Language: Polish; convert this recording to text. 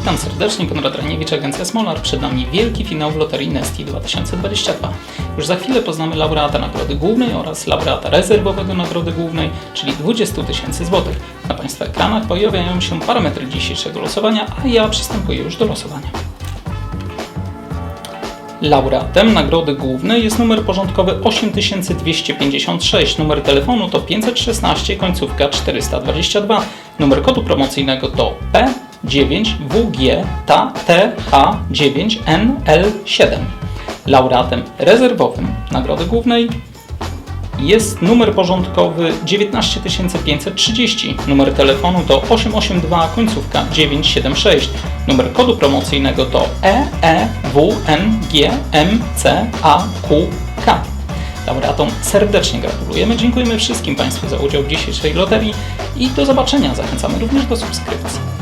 Witam serdecznie, Konrad Raniewicz, Agencja Smolar. Przed nami wielki finał w Loterii Nesti 2022. Już za chwilę poznamy laureata Nagrody Głównej oraz laureata rezerwowego Nagrody Głównej, czyli 20 tysięcy złotych. Na Państwa ekranach pojawiają się parametry dzisiejszego losowania, a ja przystępuję już do losowania. Laureatem Nagrody Głównej jest numer porządkowy 8256. Numer telefonu to 516, końcówka 422. Numer kodu promocyjnego to P9WG TH9NL7. Laureatem rezerwowym Nagrody Głównej jest numer porządkowy 19530. Numer telefonu to 882 końcówka 976. Numer kodu promocyjnego to EEWNGMCAQK. Laureatom serdecznie gratulujemy. Dziękujemy wszystkim Państwu za udział w dzisiejszej loterii i do zobaczenia. Zachęcamy również do subskrypcji.